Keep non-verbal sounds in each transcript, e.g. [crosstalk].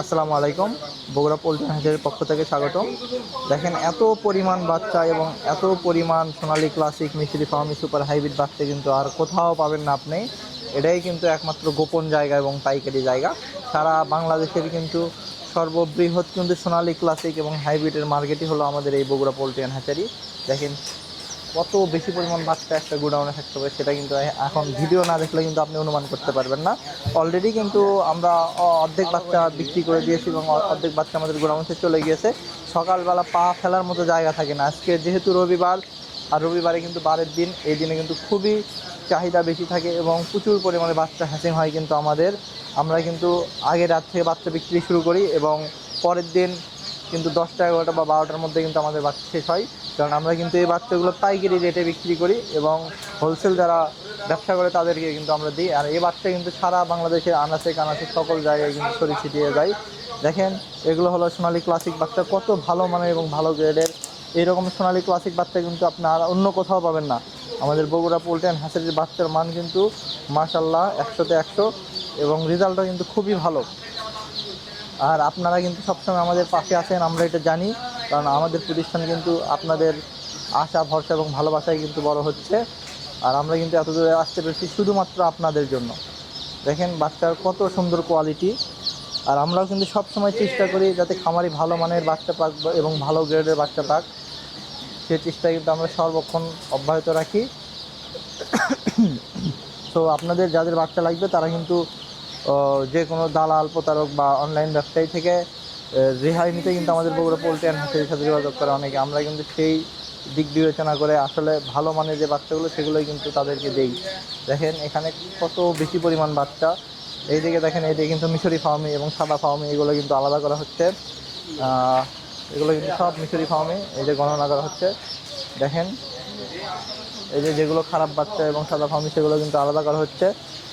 আসসালামু আলাইকুম। বগুড়া পোল্ট্রি হাটের পক্ষ থেকে স্বাগতম। দেখেন, এত পরিমাণ বাচ্চা এবং এত পরিমাণ সোনালী ক্লাসিক মিশ্রি ফার্মি সুপার হাইব্রিড বাচ্চা কিন্তু আর কোথাও পাবেন না আপনি। এটাই কিন্তু একমাত্র গোপন জায়গা এবং পাইকারি জায়গা। সারা বাংলাদেশের কিন্তু সর্ববৃহৎ কিন্তু সোনালী ক্লাসিক এবং হাইব্রিডের মার্কেটই হলো আমাদের এই বগুড়া পোল্ট্রি অ্যান্ড হ্যাচারি দেখেন কত বেশি পরিমাণ বাচ্চা একটা গোডাউনে থাকতে হবে সেটা কিন্তু এখন ভিডিও না দেখলে কিন্তু আপনি অনুমান করতে পারবেন না। অলরেডি কিন্তু আমরা অর্ধেক বাচ্চা বিক্রি করে দিয়েছি এবং অর্ধেক বাচ্চা আমাদের গোডাউনে চলে গিয়েছে। সকালবেলা পা ফেলার মতো জায়গা থাকে না। আজকে যেহেতু রবিবার, আর রবিবারে কিন্তু বারের দিন, এই দিনে কিন্তু খুবই চাহিদা বেশি থাকে এবং প্রচুর পরিমাণে বাচ্চা হ্যাসিং হয় কিন্তু আমাদের। আমরা কিন্তু আগে রাত থেকে বাচ্চা বিক্রি শুরু করি এবং পরের দিন কিন্তু দশটা, এগারোটা বা বারোটার মধ্যে কিন্তু আমাদের বাচ্চা শেষ হয়। কারণ আমরা কিন্তু এই বাচ্চাগুলো পাইকারি রেটে বিক্রি করি এবং হোলসেল যারা ব্যবসা করে তাদেরকে কিন্তু আমরা দিই। আর এই বাচ্চা কিন্তু সারা বাংলাদেশের আনাচে কানাচে সকল জায়গায় কিন্তু ছড়িয়ে ছিটিয়ে যায়। দেখেন, এগুলো হলো সোনালি ক্লাসিক বাচ্চা, কত ভালো মানের এবং ভালো গ্রেডের এইরকম সোনালি ক্লাসিক বাচ্চা কিন্তু আপনার অন্য কোথাও পাবেন না। আমাদের বগুড়া অ্যান্ড হ্যাচারির বাচ্চার মান কিন্তু মাশাল্লাহ একশোতে একশো এবং রেজাল্টও কিন্তু খুবই ভালো। আর আপনারা কিন্তু সবসময় আমাদের পাশে আছেন, আমরা এটা জানি। কারণ আমাদের প্রতিষ্ঠান কিন্তু আপনাদের আশা, ভরসা এবং ভালোবাসায় কিন্তু বড় হচ্ছে। আর আমরা কিন্তু এত দূরে আসতে পেরেছি শুধুমাত্র আপনাদের জন্য। দেখেন বাচ্চার কত সুন্দর কোয়ালিটি আর আমরাও কিন্তু সবসময় চেষ্টা করি যাতে খামারি ভালো মানের বাচ্চা পাক এবং ভালো গ্রেডের বাচ্চা পাক। সে চেষ্টা কিন্তু আমরা সর্বক্ষণ অব্যাহত রাখি। তো আপনাদের যাদের বাচ্চা লাগবে তারা কিন্তু যে কোনো দালাল, প্রতারক বা অনলাইন ব্যবসায়ী থেকে রেহাই নিতে কিন্তু আমাদের বগুড়া পোল্ট্রি অ্যান্ড হাসির সাথে যোগাযোগ করে অনেকে। আমরা কিন্তু সেই দিক বিবেচনা করে আসলে ভালো মানের যে বাচ্চাগুলো, সেগুলোই কিন্তু তাদেরকে দেই। দেখেন, এখানে কত বেশি পরিমাণ বাচ্চা। এইদিকে দেখেন, এইদিকে কিন্তু মিশরি ফার্মি এবং সাদা ফার্মি এগুলো কিন্তু আলাদা করা হচ্ছে। এগুলো কিন্তু সব মিশরি ফার্মি এই যে গণনা করা হচ্ছে। দেখেন, এই যে যেগুলো খারাপ বাচ্চা এবং সাদা ফার্মি সেগুলো কিন্তু আলাদা করা হচ্ছে।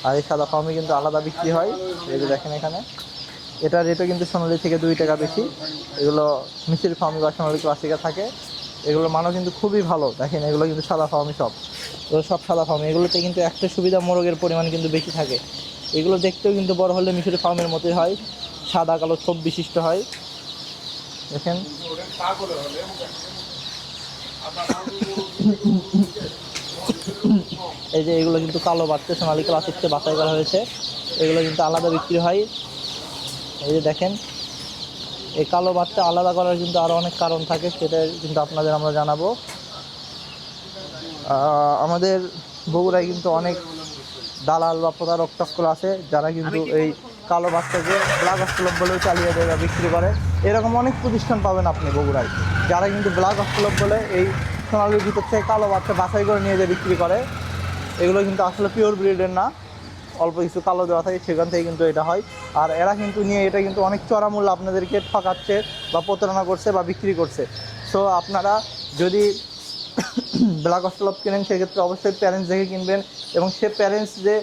আর এই সাদা ফার্মি কিন্তু আলাদা বিক্রি হয়। এই যে দেখেন এখানে। এটা রেটও কিন্তু সোনালি থেকে দুই টাকা বেশি। এগুলো মিশির ফার্মি বা সোনালি ক্লাসিকা থাকে। এগুলোর মানও কিন্তু খুবই ভালো। দেখেন, এগুলো কিন্তু সাদা ফার্মি সব। এগুলো সব সাদা ফার্মি। এগুলোতে কিন্তু একটা সুবিধা, মোরগের পরিমাণ কিন্তু বেশি থাকে। এগুলো দেখতেও কিন্তু বড় হলে মিশরি ফার্মের মতোই হয়। সাদা, কালো ছোপ বিশিষ্ট হয়। দেখেন। এই যে এগুলো কিন্তু কালো বাচ্চা সোনালি ক্লাসিককে বাছাই করা হয়েছে। এগুলো কিন্তু আলাদা বিক্রি হয়। এই যে দেখেন, এই কালো বাচ্চা আলাদা করার কিন্তু আরও অনেক কারণ থাকে, সেটা কিন্তু আপনাদের আমরা জানাব। আমাদের বগুড়ায় কিন্তু অনেক দালাল বা প্রতারক চক্র আছে, যারা কিন্তু এই কালো বাচ্চাকে ব্লাক অস্টলভ বলেও চালিয়ে দেয় বা বিক্রি করে। এরকম অনেক প্রতিষ্ঠান পাবেন আপনি বগুড়ায়, যারা কিন্তু ব্লাক অস্টলভ বলে এই সোনালির ভিতর থেকে কালো বাচ্চা বাছাই করে নিয়ে যেয়ে বিক্রি করে। এগুলো কিন্তু আসলে পিওর ব্রিডের না। অল্প কিছু কালো দেওয়া থাকে, সেখান থেকে কিন্তু এটা হয়। আর এরা কিন্তু নিয়ে এটা কিন্তু অনেক চড়া মূল্য আপনাদেরকে ঠকাচ্ছে বা প্রতারণা করছে বা বিক্রি করছে। সো আপনারা যদি [coughs] ব্ল্যাক অস্টলপ কিনেন, সেক্ষেত্রে অবশ্যই প্যারেন্টস দেখে কিনবেন এবং সে প্যারেন্টস যে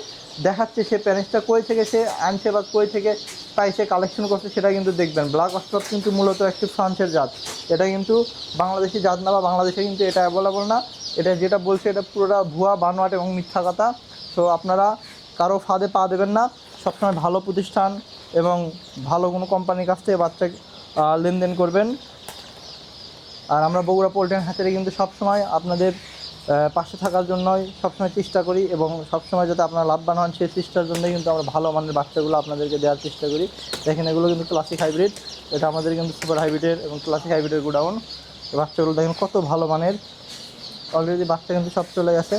দেখাচ্ছে, সে প্যারেন্টসটা কই থেকে, সে আনছে বা কই থেকে পাইছে কালেকশন করছে, সেটা কিন্তু দেখবেন। ব্ল্যাক অস্টলপ কিন্তু মূলত একটি ফ্রান্সের জাত। এটা কিন্তু বাংলাদেশি জাত না বা বাংলাদেশে কিন্তু এটা অ্যাভেলেবল না। এটা যেটা বলছে, এটা পুরোটা ভুয়া, বানোয়াট এবং মিথ্যা কথা। তো আপনারা কারও ফাঁদে পা দেবেন না। সবসময় ভালো প্রতিষ্ঠান এবং ভালো কোনো কোম্পানির কাছ থেকে বাচ্চা লেনদেন করবেন। আর আমরা বগুড়া পোল্ট্রি হাতেরে কিন্তু সবসময় আপনাদের পাশে থাকার জন্যই সবসময় চেষ্টা করি এবং সবসময় যাতে আপনারা লাভবান হন, সেই চেষ্টার জন্যই কিন্তু আমরা ভালো মানের বাচ্চাগুলো আপনাদেরকে দেওয়ার চেষ্টা করি। দেখেন এগুলো কিন্তু ক্লাসিক হাইব্রিড এটা আমাদের কিন্তু সুপার হাইব্রিডের এবং ক্লাসিক হাইব্রিডের গোডাউন। বাচ্চাগুলো দেখেন কত ভালো মানের। অলরেডি বাচ্চা কিন্তু সব চলে গেছে।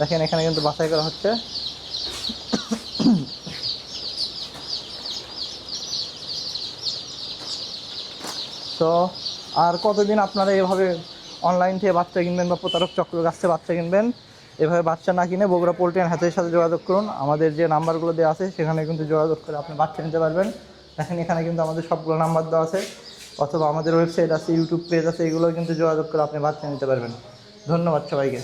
দেখেন এখানে কিন্তু বাছাই করা হচ্ছে। তো আর কতদিন আপনারা এভাবে অনলাইন থেকে বাচ্চা কিনবেন বা প্রতারক চক্র কাছ থেকে বাচ্চা কিনবেন? এভাবে বাচ্চা না কিনে বগুড়া পোল্ট্রি অ্যান্ড হাতের সাথে যোগাযোগ করুন। আমাদের যে নাম্বারগুলো দেওয়া আছে, সেখানে কিন্তু যোগাযোগ করে আপনি বাচ্চা নিতে পারবেন। দেখেন, এখানে কিন্তু আমাদের সবগুলো নাম্বার দেওয়া আছে। অথবা আমাদের ওয়েবসাইট আছে ইউটিউব পেজ আছে, এগুলো কিন্তু যোগাযোগ করে আপনি বাচ্চা নিতে পারবেন। ধন্যবাদ সবাইকে।